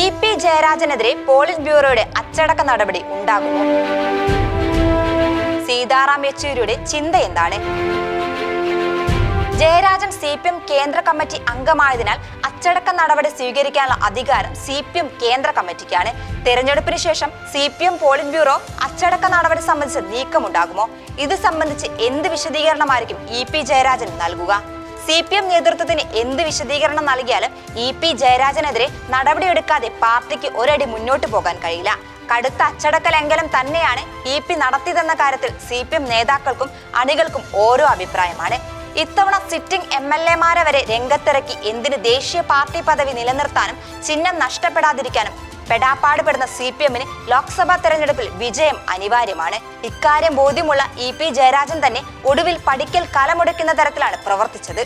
E P ജയരാജനെതിരെ polit ബ്യൂറോയുടെ അച്ചടക്ക നടപടി ഉണ്ടാകുമോ? സീതാറാം യെച്ചൂരിയുടെ ചിന്ത എന്താണ്? ജയരാജൻ സി പി എം കേന്ദ്ര കമ്മിറ്റി അംഗമായതിനാൽ അച്ചടക്ക നടപടി സ്വീകരിക്കാനുള്ള അധികാരം സി പി എം കേന്ദ്ര കമ്മിറ്റിക്കാണ്. തെരഞ്ഞെടുപ്പിന് ശേഷം C P M polit bureau അച്ചടക്ക നടപടി സംബന്ധിച്ച് നീക്കമുണ്ടാകുമോ? ഇത് സംബന്ധിച്ച് എന്ത് വിശദീകരണമായിരിക്കും ഇ പി ജയരാജൻ നൽകുക? സി പി എം നേതൃത്വത്തിന് എന്ത് വിശദീകരണം നൽകിയാലും ഇ പി ജയരാജനെതിരെ നടപടിയെടുക്കാതെ പാർട്ടിക്ക് ഒരടി മുന്നോട്ട് പോകാൻ കഴിയില്ല. കടുത്ത അച്ചടക്ക ലംഘനം തന്നെയാണ് ഇ പി നടത്തിയതെന്ന കാര്യത്തിൽ സി പി എം നേതാക്കൾക്കും അണികൾക്കും ഓരോ അഭിപ്രായമാണ്. ഇത്തവണ സിറ്റിംഗ് എം എൽ എമാരെ വരെ രംഗത്തിറക്കി. എന്തിന് ദേശീയ പാർട്ടി പദവി നിലനിർത്താനും ചിഹ്നം നഷ്ടപ്പെടാതിരിക്കാനും പെടാപ്പാടുപെടുന്ന സി പി എമ്മിന് ലോക്സഭാ തെരഞ്ഞെടുപ്പിൽ വിജയം അനിവാര്യമാണ്. ഇക്കാര്യം ബോധ്യമുള്ള ഇ പി ജയരാജൻ തന്നെ ഒടുവിൽ പഠിക്കൽ കലമുടക്കുന്ന തരത്തിലാണ് പ്രവർത്തിച്ചത്.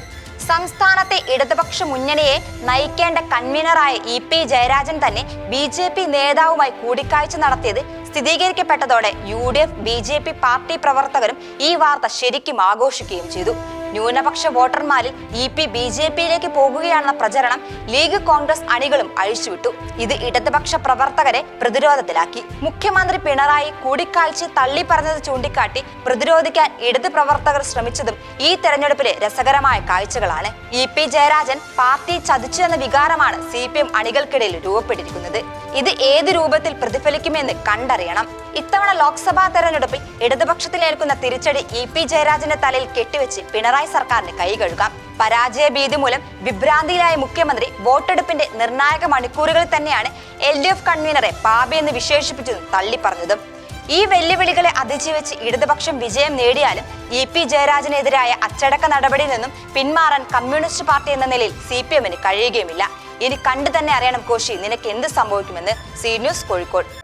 സംസ്ഥാനത്തെ ഇടതുപക്ഷ മുന്നണിയെ നയിക്കേണ്ട കൺവീനറായ ഇ പി ജയരാജൻ തന്നെ ബി ജെ പി നേതാവുമായി കൂടിക്കാഴ്ച നടത്തിയത് സ്ഥിരീകരിക്കപ്പെട്ടതോടെ U D F B J P party പ്രവർത്തകരും ഈ വാർത്ത ശരിക്കും ആഘോഷിക്കുകയും ചെയ്തു. ന്യൂനപക്ഷ വോട്ടർമാരിൽ ഇ പി ബി ജെ പിയിലേക്ക് പോകുകയാണെന്ന പ്രചരണം ലീഗ് കോൺഗ്രസ് അണികളും അഴിച്ചുവിട്ടു. ഇത് ഇടതുപക്ഷ പ്രവർത്തകരെ പ്രതിരോധത്തിലാക്കി. മുഖ്യമന്ത്രി പിണറായി കൂടിക്കാഴ്ച തള്ളി പറഞ്ഞത് ചൂണ്ടിക്കാട്ടി പ്രതിരോധിക്കാൻ ഇടത് പ്രവർത്തകർ ശ്രമിച്ചതും ഈ തെരഞ്ഞെടുപ്പിലെ രസകരമായ കാഴ്ചകളാണ്. ഇ പി ജയരാജൻ പാർട്ടി ചതിച്ചു എന്ന വികാരമാണ് സി പി എം അണികൾക്കിടയിൽ രൂപപ്പെട്ടിരിക്കുന്നത്. ഇത് ഏത് രൂപത്തിൽ പ്രതിഫലിക്കുമെന്ന് കണ്ടറിയണം. ഇത്തവണ ലോക്സഭാ തെരഞ്ഞെടുപ്പിൽ ഇടതുപക്ഷത്തിലേൽക്കുന്ന തിരിച്ചടി ഇ പി ജയരാജന്റെ തലയിൽ കെട്ടിവെച്ച് പിണറായി സർക്കാരിന് കൈകഴുകാം പരാജയ ഭീതി മൂലം വിഭ്രാന്തിയിലായ മുഖ്യമന്ത്രി വോട്ടെടുപ്പിന്റെ നിർണായക മണിക്കൂറുകളിൽ തന്നെയാണ് എൽ ഡി എഫ് കൺവീനറെ പാപിയെന്ന് വിശേഷിപ്പിച്ചതും തള്ളിപ്പറഞ്ഞതും. ഈ വെല്ലുവിളികളെ അതിജീവിച്ച് ഇടതുപക്ഷം വിജയം നേടിയാലും ഇ പി ജയരാജനെതിരായ അച്ചടക്ക നടപടിയിൽ നിന്നും പിന്മാറാൻ കമ്മ്യൂണിസ്റ്റ് പാർട്ടി എന്ന നിലയിൽ സി പി എമ്മിന് കഴിയുകയുമില്ല. ഇനി കണ്ടു തന്നെ അറിയണം കോശി നിനക്ക് എന്ത് സംഭവിക്കുമെന്ന്. C news Kozhikode.